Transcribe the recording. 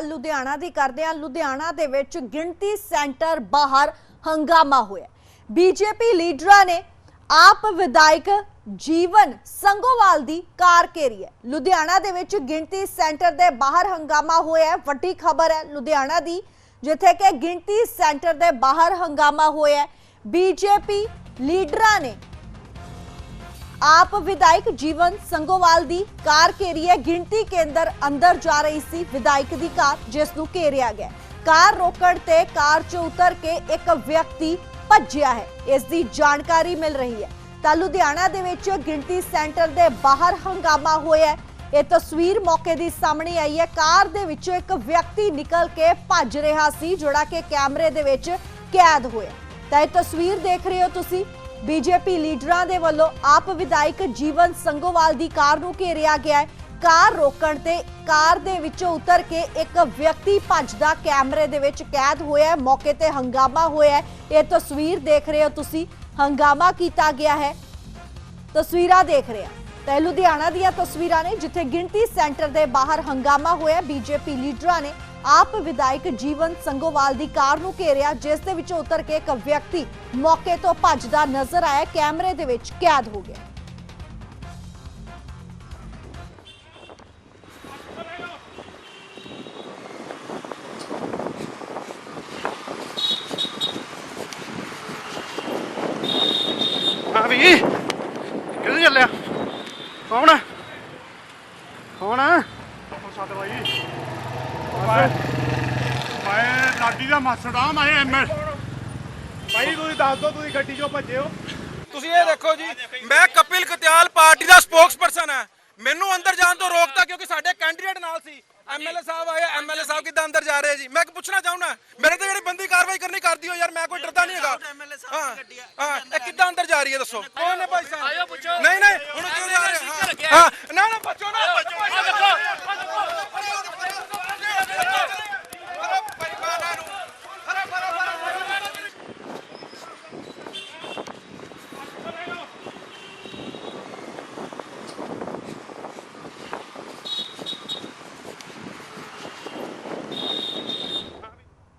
ਲੁਧਿਆਣਾ ਦੀ ਕਰਦੇ ਹਾਂ। ਲੁਧਿਆਣਾ ਦੇ ਵਿੱਚ ਗਿਣਤੀ ਸੈਂਟਰ ਬਾਹਰ ਹੰਗਾਮਾ ਹੋਇਆ ਬੀਜੇਪੀ ਲੀਡਰਾਂ ਨੇ ਆਪ ਵਿਧਾਇਕ ਜੀਵਨ ਸੰਗੋਵਾਲ ਦੀ ਕਾਰ ਘੇਰੀ ਹੈ। ਲੁਧਿਆਣਾ ਦੇ ਵਿੱਚ ਗਿਣਤੀ ਸੈਂਟਰ ਦੇ ਬਾਹਰ ਹੰਗਾਮਾ ਹੋਇਆ ਵੱਡੀ ਖਬਰ ਹੈ, ਲੁਧਿਆਣਾ ਦੀ, ਜਿੱਥੇ ਕਿ ਗਿਣਤੀ ਸੈਂਟਰ ਦੇ ਬਾਹਰ ਹੰਗਾਮਾ ਹੋਇਆ ਹੈ। ਬੀਜੇਪੀ ਲੀਡਰਾਂ ਨੇ ਆਪ ਵਿਧਾਇਕ ਜੀਵਨ ਸੰਗੋਵਾਲ ਦੀ ਕਾਰ ਘੇਰੀ ਹੈ। ਗਿਣਤੀ ਕੇਂਦਰ ਅੰਦਰ ਜਾ ਰਹੀ ਸੀ ਵਿਧਾਇਕ ਦੀ ਕਾਰ, ਜਿਸ ਨੂੰ ਘੇਰਿਆ ਗਿਆ ਕਾਰ ਰੋਕਣ ਤੇ ਕਾਰ 'ਚ ਉਤਰ ਕੇ ਇੱਕ ਵਿਅਕਤੀ ਭੱਜਿਆ ਹੈ। ਇਸ ਦੀ ਜਾਣਕਾਰੀ ਮਿਲ ਰਹੀ ਹੈ। ਤਾਂ ਲੁਧਿਆਣਾ ਦੇ ਵਿੱਚ ਗਿਣਤੀ ਸੈਂਟਰ ਦੇ ਬਾਹਰ ਹੰਗਾਮਾ ਹੋਇਆ ਇਹ ਤਸਵੀਰ ਮੌਕੇ ਦੀ ਸਾਹਮਣੇ ਆਈ ਹੈ। ਕਾਰ ਦੇ ਵਿੱਚੋਂ ਇੱਕ ਵਿਅਕਤੀ ਨਿਕਲ ਕੇ ਭੱਜ ਰਿਹਾ ਸੀ, ਜਿਹੜਾ ਕਿ ਕੈਮਰੇ ਦੇ ਵਿੱਚ ਕੈਦ ਹੋਇਆ ਤਾਂ ਇਹ ਤਸਵੀਰ ਦੇਖ ਰਹੇ ਹੋ ਤੁਸੀਂ। ਬੀਜੇਪੀ ਲੀਡਰਾਂ ਦੇ ਵੱਲੋਂ ਆਪ ਵਿਧਾਇਕ ਜੀਵਨ ਸੰਗੋਵਾਲ ਦੀ ਕਾਰ ਨੂੰ ਘੇਰਿਆ ਗਿਆ ਹੈ। ਕਾਰ ਰੋਕਣ ਤੇ ਕਾਰ ਦੇ ਵਿੱਚੋਂ ਉਤਰ ਕੇ ਇੱਕ ਵਿਅਕਤੀ ਭੱਜਦਾ ਕੈਮਰੇ ਦੇ ਵਿੱਚ ਕੈਦ ਹੋਇਆ ਮੌਕੇ ਤੇ ਹੰਗਾਮਾ ਹੋਇਆ ਇਹ ਤਸਵੀਰ ਦੇਖ ਰਹੇ ਹੋ ਤੁਸੀਂ। ਹੰਗਾਮਾ ਕੀਤਾ ਗਿਆ ਹੈ। ਤਸਵੀਰਾਂ ਦੇਖ ਰਹੇ ਹਾਂ। ਤਾਂ ਲੁਧਿਆਣਾ ਦੀਆਂ ਤਸਵੀਰਾਂ ਨੇ, ਜਿੱਥੇ ਗਿਣਤੀ ਸੈਂਟਰ ਦੇ ਬਾਹਰ ਹੰਗਾਮਾ ਹੋਇਆ ਬੀਜੇਪੀ ਲੀਡਰਾਂ ਨੇ ਆਪ ਵਿਧਾਇਕ ਜੀਵਨ ਸੰਗੋਵਾਲ ਦੀ ਕਾਰ ਨੂੰ ਘੇਰਿਆ, ਜਿਸ ਦੇ ਵਿੱਚੋਂ ਉਤਰ ਕੇ ਇੱਕ ਵਿਅਕਤੀ ਮੌਕੇ ਤੋਂ ਭੱਜਦਾ ਨਜ਼ਰ ਆਇਆ। ਕੈਮਰੇ ਦੇ ਵਿੱਚ ਕੈਦ ਹੋ ਗਿਆ। ਹਾਂ ਵੀ ਕਿੱਥੇ ਚੱਲਿਆ? ਕੌਣ ਕੌਣ ਸਾਡੇ ਮੈਂ ਲਾਡੀ ਦਾ ਮਾਸੜ ਆ ਮੈਂ ਐਮਐਲ ਭਾਈ ਤੁਸੀਂ ਦੱਸ ਦਿਓ ਤੁਸੀਂ ਗੱਡੀ ਚੋਂ ਭੱਜੇ ਹੋ। ਤੁਸੀਂ ਇਹ ਦੇਖੋ ਜੀ ਮੈਂ ਕਪਿਲ ਕਤਿਆਲ ਪਾਰਟੀ ਦਾ ਸਪੋਕਸਪਰਸਨ ਹਾਂ। ਮੈਨੂੰ ਅੰਦਰ ਜਾਣ ਤੋਂ ਰੋਕਤਾ ਕਿਉਂਕਿ ਸਾਡੇ ਕੈਂਡੀਡੇਟ ਨਾਲ ਸੀ। ਐਮਐਲਏ ਸਾਹਿਬ ਆਏ ਐਮਐਲਏ ਸਾਹਿਬ ਕਿੱਦਾਂ ਅੰਦਰ ਜਾ ਰਹੇ ਜੀ? ਮੈਂ ਕੀ ਪੁੱਛਣਾ ਚਾਹੁੰਦਾ ਮੇਰੇ ਤੇ ਜਿਹੜੀ ਬੰਦੀ ਕਾਰਵਾਈ ਕਰਨੀ ਕਰਦੀ ਹੋ ਯਾਰ ਮੈਂ ਕੋਈ ਡਰਦਾ ਨਹੀਂ ਹੈਗਾ। ਹਾਂ ਹਾਂ ਇਹ ਕਿੱਦਾਂ ਅੰਦਰ ਜਾ ਰਹੀ ਹੈ ਦੱਸੋ। ਕੌਣ ਨੇ ਭਾਈ ਸਾਹਿਬ? ਆਇਓ ਪੁੱਛੋ। ਨਹੀਂ ਨਹੀਂ ਹੁਣ ਕਿਉਂ ਜਾ ਰਹੇ ਹਾਂ